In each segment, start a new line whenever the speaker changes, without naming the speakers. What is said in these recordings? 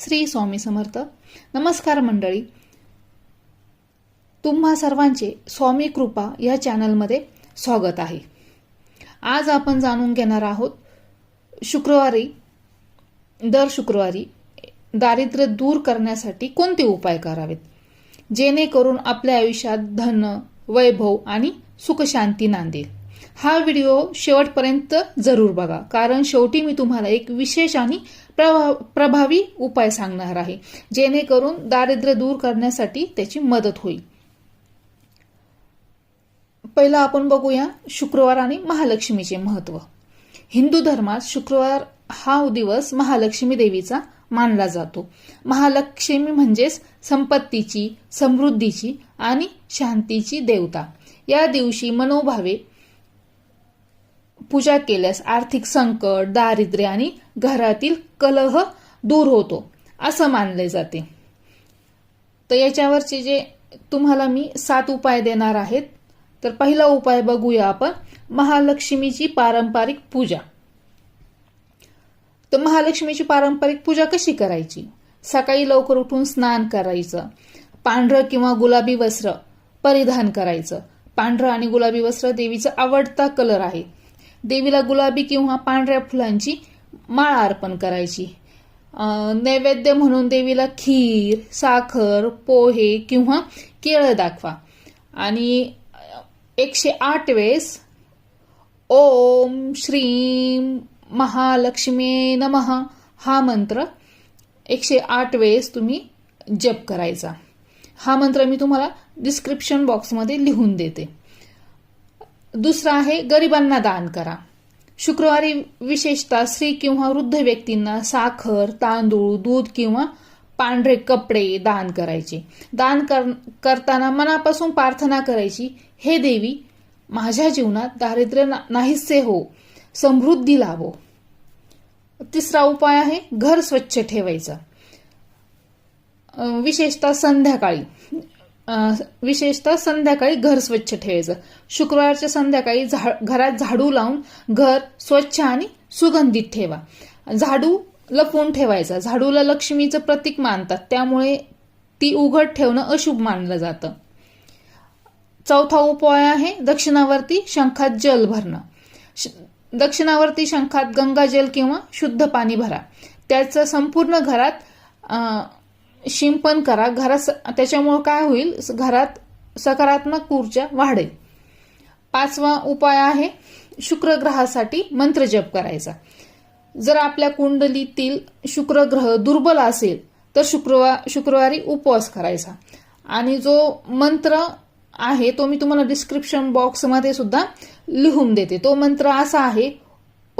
श्री स्वामी समर्थ. नमस्कार मंडळी. तुम्हा सर्वांचे स्वामी कृपा या चॅनलमध्ये स्वागत आहे. आज आपण जाणून घेणार आहोत शुक्रवारी दर शुक्रवारी दारिद्र्य दूर करण्यासाठी कोणते उपाय करावेत? जेणेकरून आपल्या आयुष्यात धन वैभव आणि सुखशांती नांदेल. हा व्हिडिओ शेवटपर्यंत जरूर बघा. कारण शेवटी मी तुम्हाला एक विशेष आणि प्रभा प्रभावी उपाय सांगणार आहे. जेणेकरून दारिद्र्य दूर करण्यासाठी त्याची मदत होईल. पहिला आपण बघूया शुक्रवार आणि महालक्ष्मीचे महत्त्व. हिंदू धर्मात शुक्रवार हा दिवस महालक्ष्मी देवीचा मानला जातो. महालक्ष्मी म्हणजेच संपत्तीची समृद्धीची आणि शांतीची देवता. या दिवशी मनोभावे पूजा केल्यास आर्थिक संकट दारिद्र्य आणि घरातील कलह दूर होतो असं मानले जाते. तर याच्यावरचे जे तुम्हाला मी सात उपाय देणार आहेत तर पहिला उपाय बघूया आपण महालक्ष्मीची पारंपरिक पूजा. तर महालक्ष्मीची पारंपरिक पूजा कशी करायची? सकाळी लवकर उठून स्नान करायचं पांढरं किंवा गुलाबी वस्त्र परिधान करायचं. पांढरं आणि गुलाबी वस्त्र देवीचा आवडता कलर आहे. देवीला गुलाबी किंवा पांढऱ्या फुलांची माळा अर्पण करायची. नैवेद्य म्हणून देवीला खीर साखर पोहे किंवा केळं दाखवा. आणि एकशे आठ वेळेस ओम श्रीम महालक्ष्मी नमः हा मंत्र एकशे आठ वेळेस तुम्ही जप करायचा. हा मंत्र मी तुम्हाला डिस्क्रिप्शन बॉक्समध्ये लिहून देते. दुसरा आहे गरिबांना दान करा. शुक्रवारी विशेषतः स्त्री किंवा वृद्ध व्यक्तींना साखर तांदूळ दूध किंवा पांढरे कपडे दान करायचे. दान कर करताना मनापासून प्रार्थना करायची हे देवी माझ्या जीवनात दारिद्र्य ना- नाहीसे हो समृद्धी लावो तिसरा उपाय आहे घर स्वच्छ ठेवायचं. विशेषतः संध्याकाळी. विशेषतः संध्याकाळी घर स्वच्छ ठेवायचं. शुक्रवारच्या संध्याकाळी झा घरात झाडू लावून घर स्वच्छ आणि सुगंधित ठेवा. झाडू लपवून ठेवायचा. झाडूला लक्ष्मीचं प्रतीक मानतात. त्यामुळे ती उघड ठेवणं अशुभ मानलं जातं. चौथा उपाय आहे दक्षिणावरती शंखात जल भरणं. श- शंखात गंगाजल किंवा शुद्ध पाणी भरा. त्याचं संपूर्ण घरात शिंपण करा. घरात स- त्याच्यामुळं काय होईल? स- घरात सकारात्मक ऊर्जा वाढेल. पाचवा उपाय आहे शुक्रग्रहासाठी मंत्र जप करायचा. जर आपल्या कुंडलीतील शुक्र ग्रह दुर्बल असेल तर शुक्रवार शुक्रवारी उपवास करायचा. आणि जो मंत्र आहे तो मी तुम्हाला डिस्क्रिप्शन बॉक्समध्ये सुद्धा लिहून देते. तो मंत्र असा आहे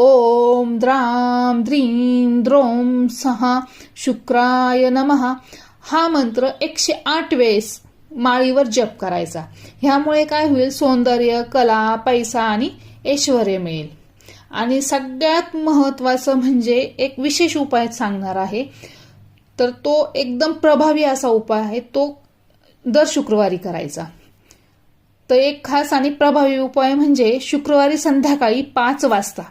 ओम द्राम द्रीम द्रोम सहा शुक्राय नमः. हा मंत्र एकशे आठ वेळेस माळीवर जप करायचा. ह्यामुळे काय होईल? सौंदर्य कला पैसा आणि ऐश्वर मिळेल. आणि सगळ्यात महत्वाचं म्हणजे एक विशेष उपाय सांगणार आहे. तर तो एकदम प्रभावी असा उपाय आहे. तो दर शुक्रवारी करायचा. तर एक खास आणि प्रभावी उपाय म्हणजे शुक्रवारी संध्याकाळी पाच वाजता.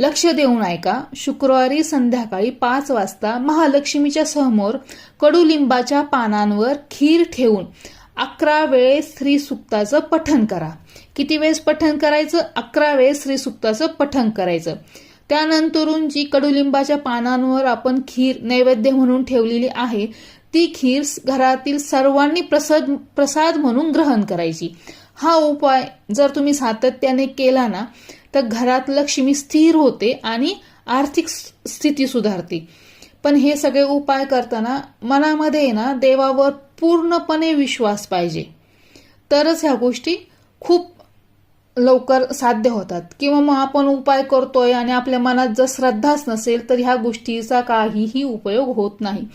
लक्ष देऊन ऐका. शुक्रवारी संध्याकाळी पाच वाजता महालक्ष्मीच्या समोर कडुलिंबाच्या पानांवर खीर ठेवून अकरा वेळेस श्रीसुक्ताचं पठण करा. किती वेळेस पठण करायचं? अकरा वेळेस श्रीसुक्ताचं पठण करायचं. त्यानंतरून जी कडुलिंबाच्या पानांवर आपण खीर नैवेद्य म्हणून ठेवलेली आहे ती खीर घरातील सर्वांनी प्रसाद प्रसाद म्हणून ग्रहण करायची. हा उपाय जर तुम्ही सातत्याने केला ना तर घरात लक्ष्मी स्थिर होते आणि आर्थिक स्थिती सुधारते. पण हे सगळे उपाय करताना मनामध्ये ना देवावर पूर्णपणे विश्वास पाहिजे. तरच ह्या गोष्टी खूप लवकर साध्य होतात. किंवा मग आपण उपाय करतोय आणि आपल्या मनात जर श्रद्धाच नसेल तर ह्या गोष्टीचा काहीही उपयोग होत नाही.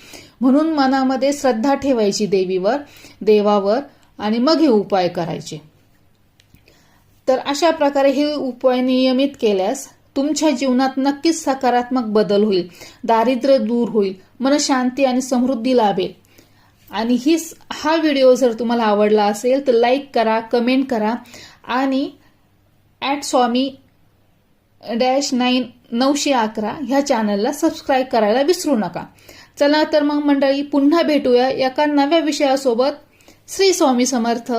म्हणून मनामध्ये श्रद्धा ठेवायची देवीवर देवावर आणि मग हे उपाय करायचे. तर अशा प्रकारे हे उपाय नियमित केल्यास तुमच्या जीवनात नक्कीच सकारात्मक बदल होईल दारिद्र्य दूर होईल मनशांती आणि समृद्धी लाभेल. आणि ही हा व्हिडिओ जर तुम्हाला आवडला असेल तर लाईक करा कमेंट करा आणि ॲट स्वामी डॅश नाईन नऊशे अकरा ह्या चॅनलला सबस्क्राईब करायला विसरू नका. चला तर मग मंडळी पुन्हा भेटूया एका नव्या विषयासोबत. श्री स्वामी समर्थ.